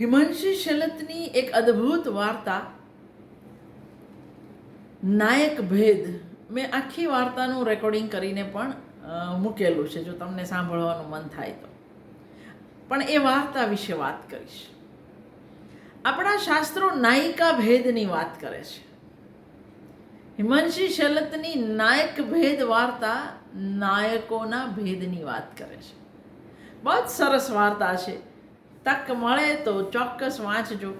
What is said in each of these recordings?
હિમાંશી શેલતની એક અદ્ભુત વાર્તા, નાયક ભેદ. મેં આખી વાર્તાનું રેકોર્ડિંગ કરીને પણ મૂકેલું છે, જો તમને સાંભળવાનું મન થાય તો. પણ એ વાર્તા વિશે વાત કરીશ. આપણા શાસ્ત્રો નાયિકા ભેદની વાત કરે છે. હિમાંશી શેલતની નાયક ભેદ વાર્તા નાયકોના ભેદની વાત કરે છે. બહુ જ સરસ વાર્તા છે. તક મળે તો ચોક્કસ વાંચજો.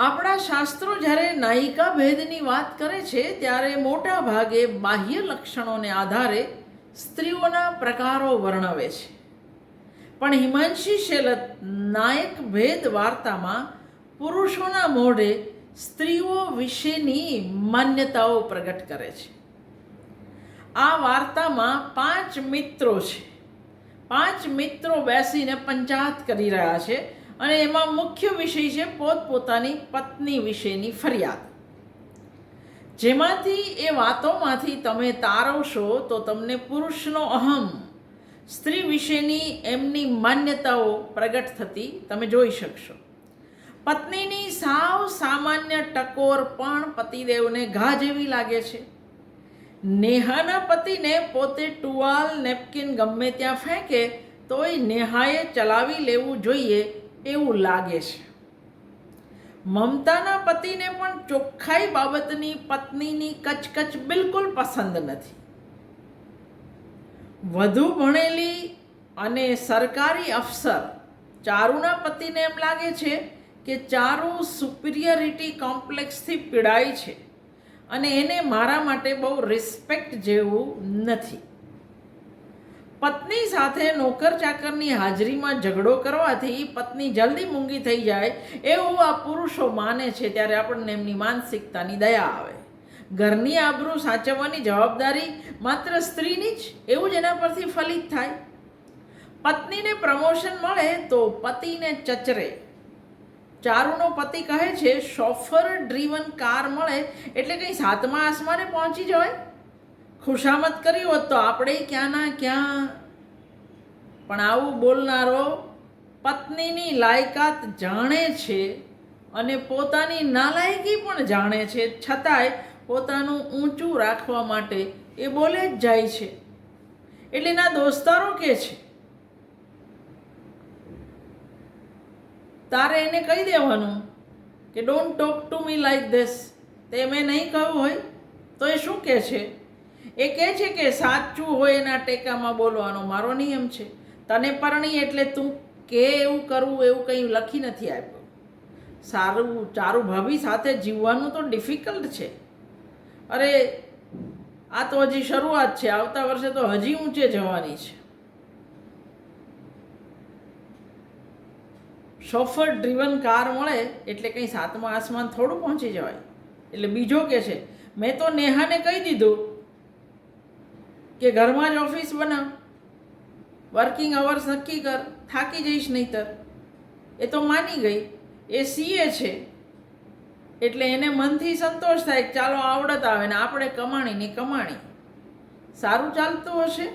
આપણા શાસ્ત્રો જ્યારે નાયિકા ભેદની વાત કરે છે, ત્યારે મોટા ભાગે બાહ્ય લક્ષણોને આધારે સ્ત્રીઓના પ્રકારો વર્ણવે છે. પણ હિમાંશી શેલત નાયક ભેદ વાર્તામાં પુરુષોના મોઢે સ્ત્રીઓ વિશેની માન્યતાઓ પ્રગટ કરે છે. આ વાર્તામાં પાંચ મિત્રો છે. પાંચ મિત્રો બેસીને પંચાયત કરી રહ્યા છે અને એમાં મુખ્ય વિષય છે પોતપોતાની પત્ની વિશેની ફરિયાદ. જેમાંથી એ વાતોમાંથી તમે તારવશો તો તમને પુરુષનો અહમ, સ્ત્રી વિશેની એમની માન્યતાઓ પ્રગટ થતી તમે જોઈ શકશો. પત્નીની સાવ સામાન્ય ટકોર પણ પતિદેવને ઘા જેવી લાગે છે. નેહાના પતિને પોતે ટુવાલ નેપકિન ગમે ત્યાં ફેંકે, તોય નેહાએ ચલાવી લેવું જોઈએ એવું લાગે છે. મમતાના પતિને પણ ચોખ્ખાઈ બાબતની પત્નીની કચકચ બિલકુલ પસંદ નથી. વધુ ભણેલી અને સરકારી અફસર ચારુના પતિને એમ લાગે છે કે ચારુ સુપિરિયરિટી કોમ્પ્લેક્સથી પીડાય છે. અને એને મારા માટે બહુ રિસ્પેક્ટ જેવું નથી. પત્ની સાથે નોકર ચાકરની હાજરીમાં ઝઘડો કરવાથી પત્ની જલ્દી મૂંગી થઈ જાય એવું આ પુરુષો માને છે ત્યારે આપણને એમની માનસિકતાની દયા આવે. ઘરની આબરૂ સાચવવાની જવાબદારી માત્ર સ્ત્રીની જ, એવું જ એના પરથી ફલિત થાય. પત્નીને પ્રમોશન મળે તો પતિને ચચરે. ચારુનો પતિ કહે છે, શોફર ડ્રીવન કાર મળે એટલે કંઈ સાતમા આસમાને પહોંચી જવાય? ખુશામત કરી હોત તો આપણે ક્યાંના ક્યાં. પણ આવું બોલનારો પત્નીની લાયકાત જાણે છે અને પોતાની નાલાયકી પણ જાણે છે. છતાંય પોતાનું ઊંચું રાખવા માટે એ બોલે જ જાય છે. એટલે એના દોસ્તારો કે છે તારે એને કહી દેવાનું કે don't talk to me like this તે મેં નહીં કહ્યું હોય, તો એ શું કહે છે? એ કહે છે કે સાચું હોય એના ટેકામાં બોલવાનો મારો નિયમ છે. તને પરણી એટલે તું કે એવું કરવું એવું કંઈ લખી નથી આપ્યું. સારું, ચારું ભાભી સાથે જીવવાનું તો ડિફિકલ્ટ છે. અરે, આ તો હજી શરૂઆત છે. આવતા વર્ષે તો હજી ઊંચે જવાની છે. શોફર ડ્રીવન કાર મળે એટલે કંઈ સાતમા આસમાન થોડું પહોંચી જવાય. એટલે બીજો કે છે, મેં તો નેહાને કહી દીધું કે ઘરમાં જ ઓફિસ બનાવ વર્કિંગ અવર્સ નક્કી કર, થાકી જઈશ નહીતર. એ તો માની ગઈ. એ સીએ છે. એટલે એને મનથી સંતોષ થાય ચાલો આવડત આવે ને આપણે કમાણી ને કમાણી. સારું ચાલતું હશે?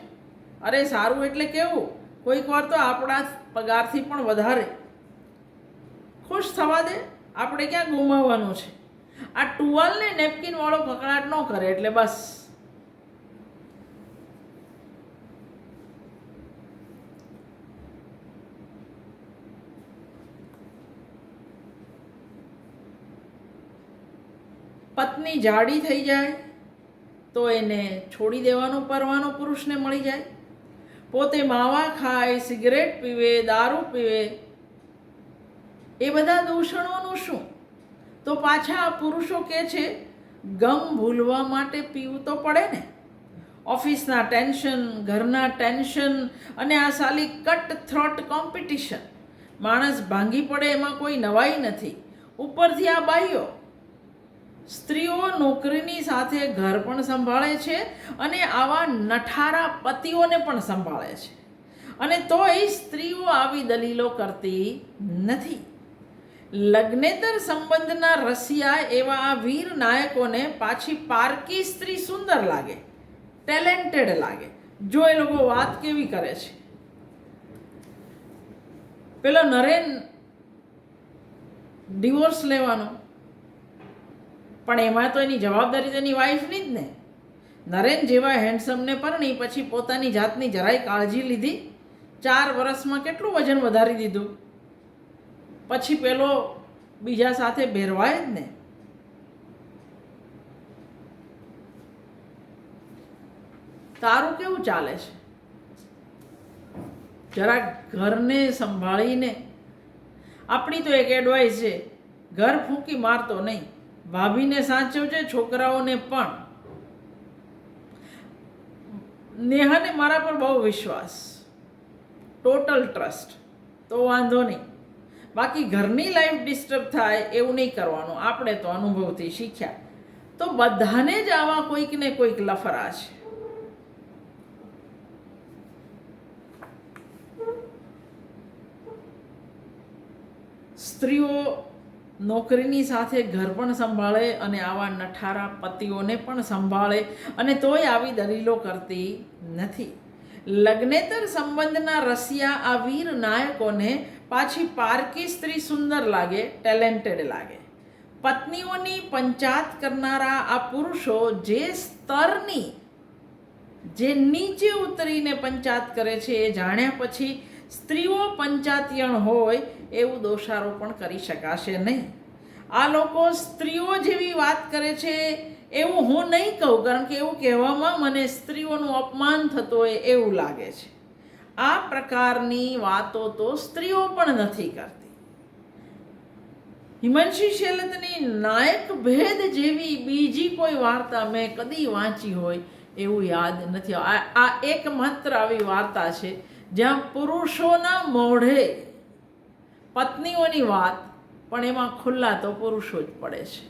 અરે સારું એટલે કેવું? કોઈક વાર તો આપણા પગારથી પણ વધારે. ખુશ થવા દે? આપણે ક્યાં ગુમાવવાનું છે? આ ટુવાલને નેપકિનવાળો કકડાટ ન કરે એટલે બસ. પત્ની જાડી થઈ જાય તો એને છોડી દેવાનો પરવાનો પુરુષને મળી જાય. પોતે માવા ખાય, સિગરેટ પીવે, દારૂ પીવે એ બધા દૂષણોનું શું? તો પાછા પુરુષો કે છે, ગમ ભૂલવા માટે પીવું તો પડે ને. ઓફિસના ટેન્શન, ઘરના ટેન્શન અને આ સાલી કટ થ્રોટ કોમ્પિટિશન. માણસ ભાંગી પડે એમાં કોઈ નવાઈ નથી. ઉપરથી આ બાઈઓ સ્ત્રીઓ નોકરીની સાથે ઘર પણ સંભાળે છે અને આવા નઠારા પતિઓને પણ સંભાળે છે. અને તોય સ્ત્રીઓ આવી દલીલો કરતી નથી. લગ્નેતર સંબંધના રસિયા એવા આ વીર નાયકોને પાછી પારકી સ્ત્રી સુંદર લાગે ટેલેન્ટેડ લાગે. જો એ લોકો વાત કેવી કરે છે? પેલો નરેન ડિવોર્સ લેવાનો. પણ એમાં તો એની જવાબદારી તો એની વાઈફની જ ને. નરેન જેવા હેન્ડસમને પરણી, પછી પોતાની જાતની જરાય કાળજી લીધી. ચાર વર્ષમાં કેટલું વજન વધારી દીધું? પછી પેલો બીજા સાથે ભેરવાય જ ને. તારું કેવું ચાલે છે? જરા ઘરને સંભાળીને. આપણી તો એક એડવાઇસ છે, ઘર ફૂંકી મારતો નહીં. ભાભીને સાચવજે છોકરાઓને પણ. નેહાને મારા પર બહુ વિશ્વાસ. ટોટલ ટ્રસ્ટ તો વાંધો નહીં. બાકી ઘરની લાઈફ ડિસ્ટર્બ થાય એવું નહીં કરવાનું. આપણે તો અનુભવથી શીખ્યા. તો બધાને જ આવા કોઈક ને કોઈક લફરા છે. સ્ત્રીઓ નોકરીની સાથે ઘર પણ સંભાળે અને આવા નઠારા પતિઓને પણ સંભાળે અને તોય આવી દલીલો કરતી નથી. લગ્નેતર સંબંધના રસિયા આ વીર નાયકોને પાછી પારકી સ્ત્રી સુંદર લાગે ટેલેન્ટેડ લાગે. પત્નીઓની પંચાત કરનારા આ પુરુષો જે સ્તરની, જે નીચે ઉતરીને પંચાત કરે છે એ જાણ્યા પછી સ્ત્રીઓ પંચાતિયણ હોય એવું દોષારોપણ કરી શકાશે નહીં. આ લોકો સ્ત્રીઓ જેવી વાત કરે છે એવું હું નહીં કહું, કારણ કે એવું કહેવામાં મને સ્ત્રીઓનું અપમાન થતું હોય એવું લાગે છે. આ પ્રકારની વાતો તો સ્ત્રીઓ પણ નથી કરતી. હિમાંશી શેલતની નાયક ભેદ જેવી બીજી કોઈ વાર્તા મેં કદી વાંચી હોય એવું યાદ નથી. આ એકમાત્ર આવી વાર્તા છે જ્યાં પુરુષોના મોઢે પત્નીઓની વાત, પણ એમાં ખુલ્લા તો પુરુષો જ પડે છે.